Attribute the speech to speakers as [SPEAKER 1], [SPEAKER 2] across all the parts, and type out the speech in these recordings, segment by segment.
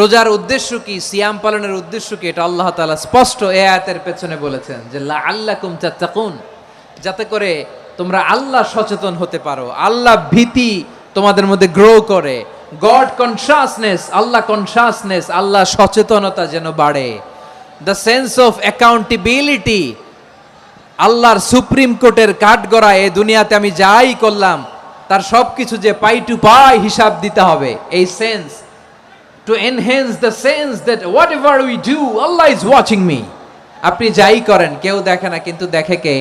[SPEAKER 1] রোজার উদ্দেশ্য কি? সিয়াম পালনের উদ্দেশ্য কি? এটা আল্লাহ তাআলা স্পষ্ট এ আয়াতের পেছনে বলেছেন যে আল্লাকুম তাত্তাকুন, যাতে করে তোমরা আল্লাহ সচেতন হতে পারো। আল্লাহ ভীতি তোমাদের মধ্যে গ্রো করে। God consciousness Allah consciousness Allah সচেতনতা যেন বাড়ে। দ্য সেন্স অফ অ্যাকাউন্টেবিলিটি আল্লাহর সুপ্রিম কোর্টের কাঠগড়া, এ দুনিয়াতে আমি যাই করলাম, তার সব কিছু যে পাই টু পাই হিসাব দিতে হবে। এই sense to enhance the sense that whatever we do Allah is watching me আপনি যাই করেন, কেউ দেখে না, কিন্তু দেখে কে?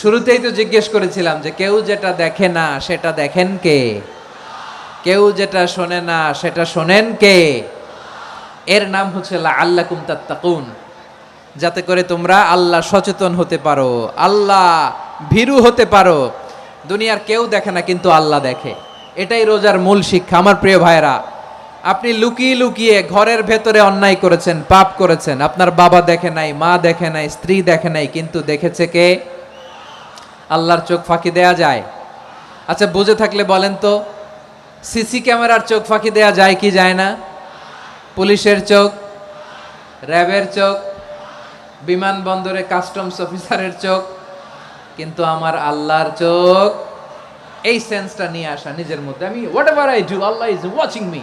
[SPEAKER 1] শুরুতেই তো জিজ্ঞেস করেছিলাম যে কেউ যেটা দেখে না, সেটা দেখেন কে? কেউ যেটা শোনে না, সেটা শোনেন কে? এর নাম হচ্ছে আল্লাহ কুম তাত্তাকুন। যাতে করে তোমরা আল্লাহ সচেতন হতে পারো, আল্লাহ ভীরু হতে পারো। দুনিয়ার কেউ দেখে না, কিন্তু আল্লাহ দেখে। এটাই রোজার মূল শিক্ষা, আমার প্রিয় ভাইরা আপনি লুকিয়ে লুকিয়ে ঘরের ভেতরে অন্যায় করেছেন, পাপ করেছেন। আপনার বাবা দেখে নাই, মা দেখে নাই, স্ত্রী দেখে নাই, কিন্তু দেখেছে কে? আল্লাহর চোখ ফাঁকি দেয়া যায়। আচ্ছা বুঝে থাকলে বলেন তো, সিসি ক্যামেরার চোখ ফাঁকি দেয়া যায় কি যায় না? পুলিশের চোখ, র্যাবের চোখ, বিমানবন্দরে কাস্টমস অফিসারের চোখ, কিন্তু আমার আল্লাহর চোখ। এই সেন্সটা নিয়ে আসা নিজের মধ্যে। আমি whatever I do Allah is watching me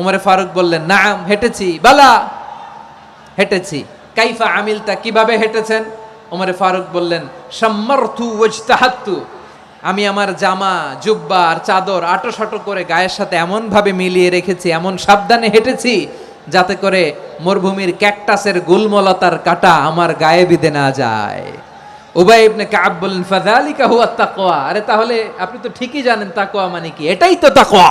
[SPEAKER 1] উমরে ফারুক বললেন, নাম, হেঁটেছি। বালা, হেঁটেছি। কাইফা আমিলতা? কীভাবে হেঁটেছেন? উমরে ফারুক বললেন সম্মর্থু ওজতাহাত্তু আমি আমার জামা, জুব্বা আর চাদর আটো সাটো করে গায়ের সাথে এমনভাবে মিলিয়ে রেখেছি, এমন সাবধানে হেঁটেছি যাতে করে মরুভূমির ক্যাকটাসের গুলমলতার কাটা আমার গায়ে বিধে না যায়। উবাই ইবনে কাব বললেন, ফাযালিকা হুয়া তাকওয়া। আরে তাহলে আপনি তো ঠিকই জানেন তাকওয়া মানে কি। এটাই তো তাকওয়া।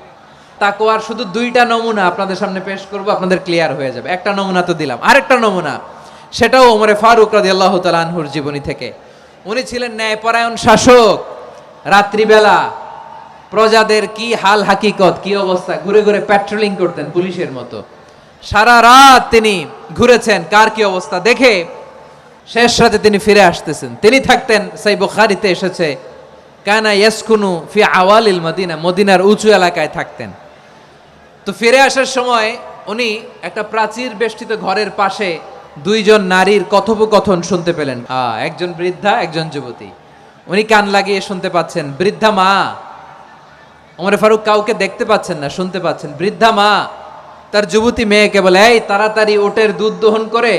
[SPEAKER 1] তাকওয়ার শুধু দুইটা নমুনা আপনাদের সামনে পেশ করব, আপনাদের ক্লিয়ার হয়ে যাবে। একটা নমুনা তো দিলাম। আরেকটা নমুনা, সেটাও ওমরে ফারুক রাদিয়াল্লাহু তাআলা আনহুর জীবনী থেকে। উনি ছিলেন ন্যায়পরায়ণ শাসক। রাত্রিবেলা প্রজাদের কি হাল হাকিকত, কি অবস্থা? ঘুরে ঘুরে প্যাট্রোলিং করতেন পুলিশের মতো। সারা রাত তিনি ঘুরেছেন, কার কি অবস্থা দেখে শেষ রাতে তিনি ফিরে আসতেছেন। তিনি থাকতেন, সেই বুখারিতে এসেছে, কানা ইয়াসকুনু ফি আওয়ালিল মদিনা, মদিনার উঁচু এলাকায় থাকতেন। তো ফিরে আসার সময় উনি একটা প্রাচীর বেষ্টিত ঘরের পাশে দুইজন নারীর কথোপকথন শুনতে পেলেন। একজন বৃদ্ধা, একজন যুবতী। উনি কান লাগিয়ে শুনতে পাচ্ছেন, বৃদ্ধা মা। ওমরে ফারুক কাউকে দেখতে পাচ্ছেন না, শুনতে পাচ্ছেন, বৃদ্ধা মা। তার যুবতী মেয়েকে বলে, এই, তাড়াতাড়ি ওটের দুধ দহন করে।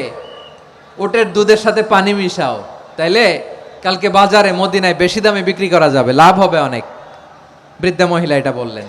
[SPEAKER 1] ওটের দুধের সাথে পানি মিশাও। তাইলে কালকে বাজারে মদিনায় বেশি দামে বিক্রি করা যাবে, লাভ হবে অনেক। বৃদ্ধা মহিলা এটা বললেন।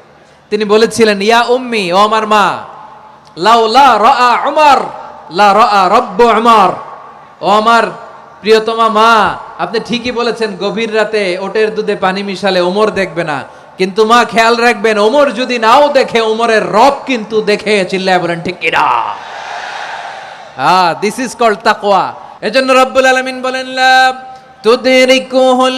[SPEAKER 1] তিনি বলেছিলেন ইয়া উম্মি ও আমার মা লাউ লা রাআ উমর লা রাআ রব্ব উমর। ও আমার প্রিয়তমা মা আপনি ঠিকই বলেছেন গভীর রাতে ওটের দুধে পানি মিশালে ওমর দেখবে না। কিন্তু মা খেয়াল রাখবেন ওমর যদি নাও দেখে ওমরের রব কিন্তু দেখে চিল্লায় বলেন ঠিক কিনা? Ah, this is called taqwa. এজন্য রব্বুল আলামিন বলেন লা তুদরিকুহুল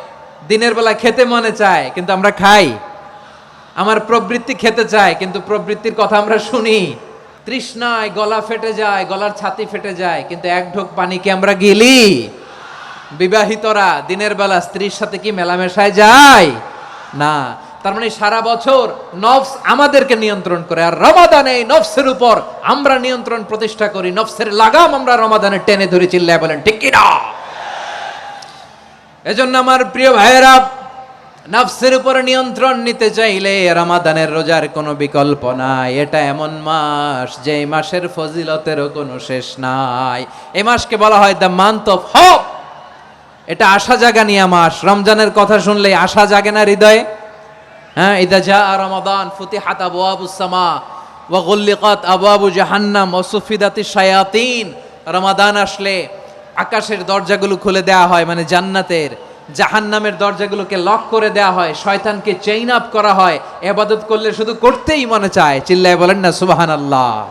[SPEAKER 1] দিনের বেলা খেতে মনে চায়, কিন্তু আমরা খাই। আমার প্রবৃত্তি খেতে চায়, কিন্তু প্রবৃত্তির কথা আমরা শুনি। তৃষ্ণায় গলা ফেটে যায়, গলার ছাতি ফেটে যায়, কিন্তু এক ঢোক পানিকে আমরা গিলি? বিবাহিতরা দিনের বেলা স্ত্রীর সাথে কি মেলামেশায় যায়? না, তার মানে সারা বছর নফস আমাদেরকে নিয়ন্ত্রণ করে, আর রমাদানে নফসের উপর আমরা নিয়ন্ত্রণ প্রতিষ্ঠা করি, নফসের লাগাম আমরা রমাদানে টেনে ধরে চিল্লায় বলেন ঠিক কিনা? এজন্য আমার প্রিয় ভাইয়েরা, নাফসের উপর নিয়ন্ত্রণ নিতে চাইলে রমাদানের রোজার কোনো বিকল্প নাই। এটা এমন মাস যে মাসের ফজিলতেরও কোনো শেষ নাই। এই মাসকে বলা হয় দ্য মান্থ অফ হপ। এটা আশা জাগানিয়া মাস। রমজানের কথা শুনলে আশা জাগে না হৃদয়ে? হ্যাঁ ইদা যা রমাদান ফুতিহাত আবওয়াবুস সামা ওয়া গুল্লিকাত আবওয়াবু জাহান্নাম ওয়া সুফিদাতিশ শায়াতিন। রমাদান আসলে আকাশের দরজাগুলো খুলে দেওয়া হয় মানে জান্নাতের, জাহান্নামের দরজাগুলোকে লক করে দেওয়া হয়, শয়তানকে চেইন আপ করা হয়, এবাদত করলে শুধু করতেই মনে চায়, চিল্লায় বলেন না, সুবহানাল্লাহ।